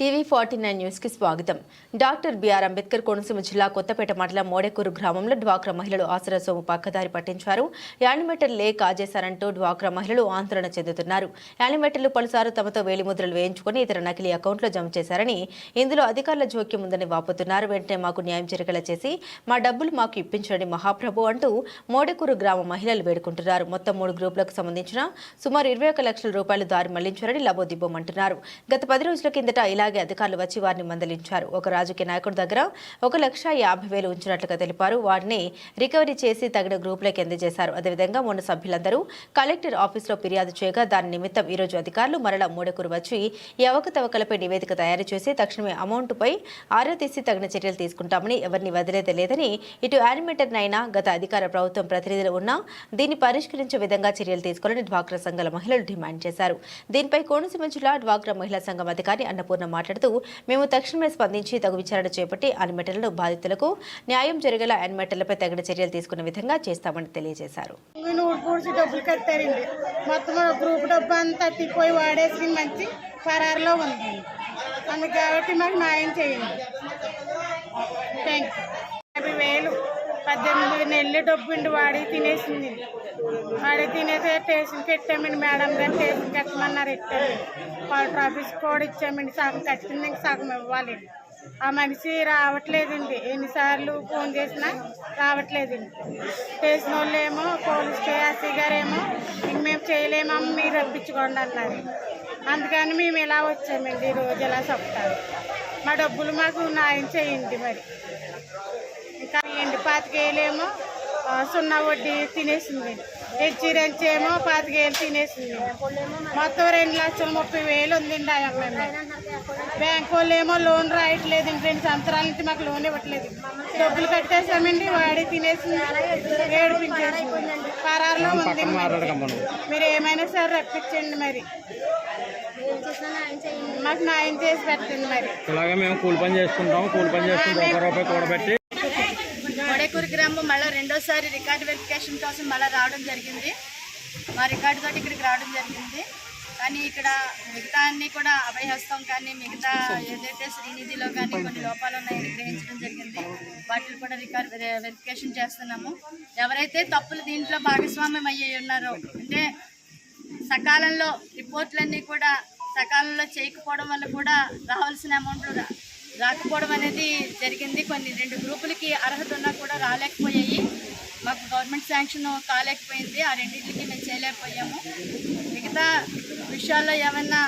TV forty nine న్యూస్కి స్వాగతం. Doctor BR Ambedkar Konaseema జిల్లా కొత్తపేట మండలం మోడేకూరు గ్రామంలో డ్వాక్రా మహిళలు ఆసరా సోము పక్కదారి పట్టించారు. యానిమేటర్ లే కాజేశారంటూ డ్వాక్రా మహిళలు ఆందోళన చెందుతున్నారు. యానిమేటర్లు పలుసార్లు తమతో వేలిముద్రలు వేయించుకుని ఇతర నకిలీ అకౌంట్లో జమ చేశారని ఇందులో అధికారుల జోక్యం ఉందని వాపోతున్నారు. వెంటనే మాకు న్యాయం జరిగేలా చేసి మా డబ్బులు మాకు ఇప్పించండి మహాప్రభు అంటూ మోడేకూరు గ్రామ మహిళలు వేడుకుంటున్నారు. మొత్తం మూడు గ్రూపులకు సంబంధించిన సుమారు ఇరవై ఒక లక్షల రూపాయలు దారి మళ్ళించారని లబోదిబ్బోమంటున్నారు గత పది రోజుల కిందట ఇలా ఇలాగే అధికారులు వచ్చి వారిని మందలించారు. ఒక రాజకీయ నాయకుడి దగ్గర ఒక లక్ష యాభై వేలు ఉంచినట్లుగా తెలిపారు. వారిని రికవరీ చేసి తగిన గ్రూపులకు అందజేశారు. అదేవిధంగా మూడు సభ్యులందరూ కలెక్టర్ ఆఫీసులో ఫిర్యాదు చేయగా దాని నిమిత్తం ఈరోజు అధికారులు మరల మూడకురు వచ్చి ఈ అవకతవకలపై నివేదిక తయారు చేసి తక్షణమే అమౌంట్పై ఆరా తీసి తగిన చర్యలు తీసుకుంటామని ఎవరిని వదిలేదే లేదని ఇటు యానిమేటర్నైనా గత అధికార ప్రభుత్వం ప్రతినిధులు ఉన్నా దీన్ని పరిష్కరించే విధంగా చర్యలు తీసుకోవాలని డ్వాక్రా సంఘాల మహిళలు డిమాండ్ చేశారు. దీనిపై కోనసీమ జిల్లా డ్వాక్రా మహిళా సంఘం అధికారి అన్నపూర్ణ మాట్లాడుతూ మేము తక్షణమే స్పందించి తగు విచారణ చేపట్టి యానిమేటర్లను బాధితులకు న్యాయం జరిగేలా అన్మెటర్లపై తగిన చర్యలు తీసుకున్న విధంగా చేస్తామని తెలియజేశారు. నూరు డబ్బులు కట్టారండి. మొత్తం గ్రూప్ డబ్బు అంతా తిప్పిపోయి వాడేసి మంచి ఫరారులో ఉంది. అందుకే కాబట్టి మాకు న్యాయం చేయండి. థ్యాంక్ యూ యాభై వేలు. పద్దెనిమిది నెలలు డబ్బుండి వాడి తినేసింది. వాడి తినేసి టేషన్ పెట్టామండి మేడం గారు టేషన్ కట్టమన్నారు ఎట్టామండి కలెక్టర్ ఆఫీస్ కూడా ఇచ్చామండి సగం కట్టింది ఇంక సగం ఇవ్వాలి. ఆ మనిషి రావట్లేదండి. ఎన్నిసార్లు ఫోన్ చేసినా రావట్లేదండి. స్టేషన్ వాళ్ళు ఏమో పోలీస్ కేఎస్సీ గారేమో ఇంక మేము చేయలేమమ్మ మీరు రప్పించుకోండి అన్నారు. అందుకని మేము ఇలా వచ్చామండి ఈరోజు రోజు ఇలా చెప్తాను. మా డబ్బులు మాకు న్యాయం చేయండి మరి. ఎండి పాతికేయలేమో సున్నా వడ్డీ తినేసింది. రెంచ్ ఏమో పాతికేయలు తినేసింది. మొత్తం రెండు లక్షల ముప్పై వేలు ఉందండి ఆ అమ్మాయి బ్యాంక్ వాళ్ళు ఏమో లోన్ రాయట్లేదు ఇంక రెండు సంవత్సరాల నుంచి మాకు లోన్ ఇవ్వట్లేదు. డబ్బులు కట్టేసామండి వాడి తినేసింది ఏడిపించేసింది. పరారులో ఉంది మరి. మీరు ఏమైనా సరే రప్పించండి మరి. మాకు న్యాయం చేసి పెట్టండి మరి. ఇలాగే మేము కూలి పని చేసుకుంటాం కూలి పని చేసుకుంటాం ఒక రూపాయి కూడబెట్టి కొడేకూరు గ్రామం మళ్ళీ రెండోసారి రికార్డు వెరిఫికేషన్ కోసం మళ్ళీ రావడం జరిగింది. మా రికార్డు తోటి ఇక్కడికి రావడం జరిగింది. కానీ ఇక్కడ మిగతా అన్ని కూడా అభయహస్తం కానీ మిగతా ఏదైతే శ్రీనిధిలో కానీ కొన్ని లోపాలు ఉన్నాయని గ్రహించడం జరిగింది. వాటిని కూడా రికార్డ్ వెరిఫికేషన్ చేస్తున్నాము. ఎవరైతే తప్పులు దీంట్లో భాగస్వామ్యం అయ్యి ఉన్నారో అంటే సకాలంలో రిపోర్ట్లన్నీ కూడా సకాలంలో చేయకపోవడం వల్ల కూడా రావాల్సిన అమౌంట్ రాకపోవడం అనేది జరిగింది. కొన్ని రెండు గ్రూపులకి అర్హత ఉన్నా కూడా రాలేకపోయాయి. మాకు గవర్నమెంట్ శాంక్షన్ కాలేకపోయింది. ఆ రెండింటికి మేము చేయలేకపోయాము. మిగతా విషయాల్లో ఏమైనా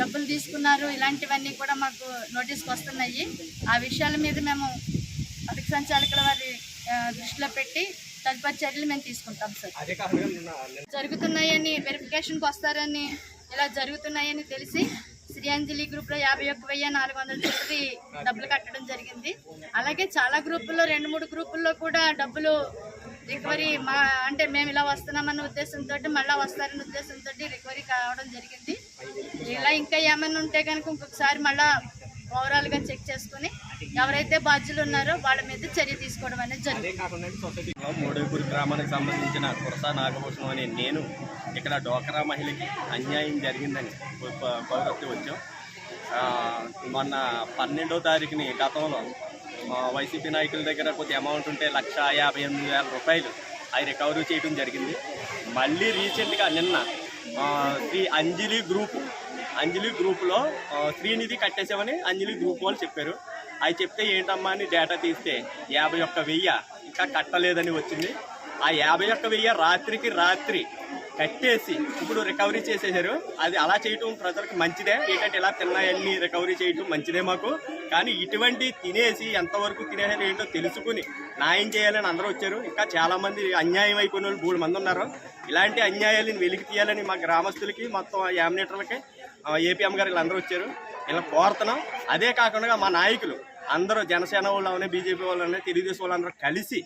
డబ్బులు తీసుకున్నారు ఇలాంటివన్నీ కూడా మాకు నోటీస్కి వస్తున్నాయి. ఆ విషయాల మీద మేము అధిక సంచాలకుల వారి దృష్టిలో పెట్టి తదుపరి చర్యలు మేము తీసుకుంటాం సార్. జరుగుతున్నాయని వెరిఫికేషన్కి వస్తారని ఇలా జరుగుతున్నాయని తెలిసి శ్రీ అంజలి గ్రూప్లో యాభై ఒక్క వెయ్యి నాలుగు వందల చెప్పి డబ్బులు కట్టడం జరిగింది. అలాగే చాలా గ్రూపుల్లో రెండు మూడు గ్రూపుల్లో కూడా డబ్బులు రికవరీ మా అంటే మేము ఇలా వస్తున్నామన్న ఉద్దేశంతో మళ్ళీ వస్తారన్న ఉద్దేశంతో రికవరీ కావడం జరిగింది. ఇలా ఇంకా ఏమైనా ఉంటే కనుక ఇంకొకసారి మళ్ళీ ఓవరాల్గా చెక్ చేసుకుని ఎవరైతే బాధ్యులు ఉన్నారో వాళ్ళ మీద చర్య తీసుకోవడం అనేది జరుగుతుంది. మూడేపూరి గ్రామానికి సంబంధించిన కురస నాగభూషణం అనే నేను ఇక్కడ డోకరా మహిళకి అన్యాయం జరిగిందని ప- పౌరత్తి వచ్చాం. మొన్న పన్నెండో తారీఖుని గతంలో మా వైసీపీ నాయకుల దగ్గర కొద్ది అమౌంట్ ఉంటే లక్ష యాభై ఎనిమిది వేల రూపాయలు అవి రికవరీ చేయడం జరిగింది. మళ్ళీ రీసెంట్గా నిన్న శ్రీ అంజలి గ్రూప్ అంజలి గ్రూప్లో శ్రీనిధి కట్టేసామని అంజలి గ్రూప్ వాళ్ళు చెప్పారు. అవి చెప్తే ఏంటమ్మా అని డేటా తీస్తే యాభై ఒక్క వెయ్యి? ఇంకా కట్టలేదని వచ్చింది. ఆ యాభై ఒక్క వెయ్యి రాత్రికి రాత్రి కట్టేసి ఇప్పుడు రికవరీ చేసేసారు అది అలా చేయటం ప్రజలకు మంచిదే. ఏంటంటే ఇలా తిన్నాయన్నీ రికవరీ చేయటం మంచిదే మాకు. కానీ ఇటువంటి తినేసి ఎంతవరకు తినేసారు ఏంటో తెలుసుకుని న్యాయం చేయాలని అందరూ వచ్చారు. ఇంకా చాలామంది అన్యాయం అయిపోయిన వాళ్ళు మూడు మంది ఉన్నారు. ఇలాంటి అన్యాయాలను వెలికి తీయాలని మా గ్రామస్తులకి మొత్తం యామినేటర్లకి ఏపీఎం గారు వీళ్ళందరూ వచ్చారు. ఇలా కోరుతున్నాం. అదే కాకుండా మా నాయకులు అందరూ జనసేన వాళ్ళు బీజేపీ వాళ్ళు తెలుగుదేశం వాళ్ళందరూ కలిసి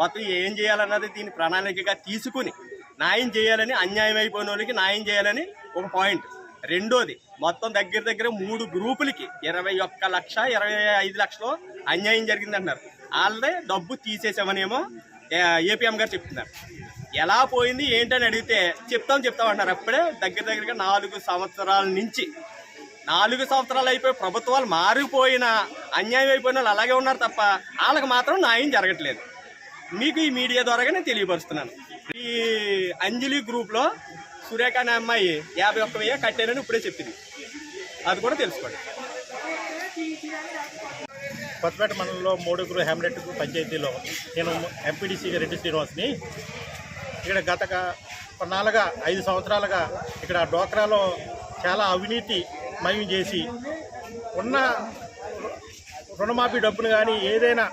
మొత్తం ఏం చేయాలన్నది దీన్ని ప్రణాళికగా తీసుకుని న్యాయం చేయాలని అన్యాయం అయిపోయిన వాళ్ళకి న్యాయం చేయాలని ఒక పాయింట్. రెండోది మొత్తం దగ్గర దగ్గర మూడు గ్రూపులకి ఇరవై ఒక్క లక్ష ఇరవై ఐదు లక్షలు అన్యాయం జరిగిందంటున్నారు. వాళ్ళదే డబ్బు తీసేసామనేమో ఏపీఎం గారు చెప్తున్నారు. ఎలా పోయింది ఏంటని అడిగితే చెప్తాం చెప్తామంటున్నారు అప్పుడే దగ్గర దగ్గరగా నాలుగు సంవత్సరాల నుంచి నాలుగు సంవత్సరాలు అయిపోయి ప్రభుత్వాలు మారిపోయినా అన్యాయం అయిపోయిన వాళ్ళు అలాగే ఉన్నారు తప్ప వాళ్ళకి మాత్రం న్యాయం జరగట్లేదు. మీకు ఈ మీడియా ద్వారాగా నేను తెలియపరుస్తున్నాను. ఈ అంజలి గ్రూప్లో సురేఖ అనే అమ్మాయి యాభై ఒక్క వెయ్యి కట్టారని ఇప్పుడే చెప్పింది. అది కూడా తెలుసుకోండి. కొత్తపేట మండలంలో మూడుగురు హ్యామ్లెట్ పంచాయతీలో నేను ఎంపీడీసీ రెడ్డి శ్రీనివాస్ని ఇక్కడ గత కొన్నాళ్ళుగా ఐదు సంవత్సరాలుగా ఇక్కడ డోక్రాలో చాలా అవినీతి మయం చేసి ఉన్న రుణమాఫీ డబ్బులు కానీ ఏదైనా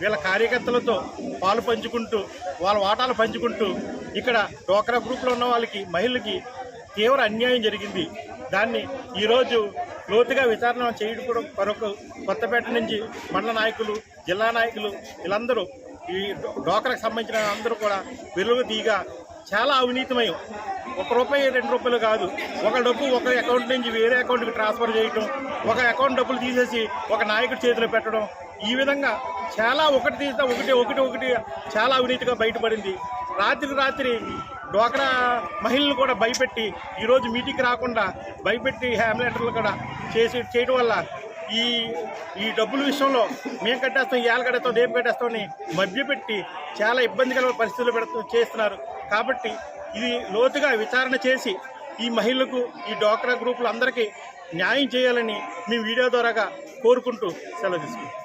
వీళ్ళ కార్యకర్తలతో పాలు పంచుకుంటూ వాళ్ళ వాటాలు పంచుకుంటూ ఇక్కడ డోక్రా గ్రూప్లో ఉన్న వాళ్ళకి మహిళలకి తీవ్ర అన్యాయం జరిగింది. దాన్ని ఈరోజు లోతుగా విచారణ చేయడం కూడా మరొక కొత్తపేట నుంచి మండల నాయకులు జిల్లా నాయకులు వీళ్ళందరూ ఈ డోక్రాకు సంబంధించిన అందరూ కూడా వెలుగు తీగా చాలా అవినీతిమయం. ఒక రూపాయి రెండు రూపాయలు కాదు. ఒక డబ్బు ఒక అకౌంట్ నుంచి వేరే అకౌంట్కి ట్రాన్స్ఫర్ చేయటం ఒక అకౌంట్ డబ్బులు తీసేసి ఒక నాయకుడి చేతిలో పెట్టడం ఈ విధంగా చాలా ఒకటి తీస్తే ఒకటి ఒకటి ఒకటి చాలా అవినీతిగా బయటపడింది. రాత్రికి రాత్రి డోకరా మహిళలు కూడా భయపెట్టి ఈరోజు మీటింగ్కి రాకుండా భయపెట్టి హ్యామ్లెటర్లు కూడా చేసి చేయడం వల్ల ఈ ఈ డబ్బుల విషయంలో మేము కట్టేస్తాం ఏళ్ళు కట్టేస్తాం రేపు కట్టేస్తామని మభ్యపెట్టి చాలా ఇబ్బందికర పరిస్థితులు పెడుతూ చేస్తున్నారు. కాబట్టి ఇది లోతుగా విచారణ చేసి ఈ మహిళలకు ఈ డ్వాక్రా గ్రూపులందరికీ న్యాయం చేయాలని మీ వీడియో ద్వారాగా కోరుకుంటూ సెలవు తీసుకుంటాం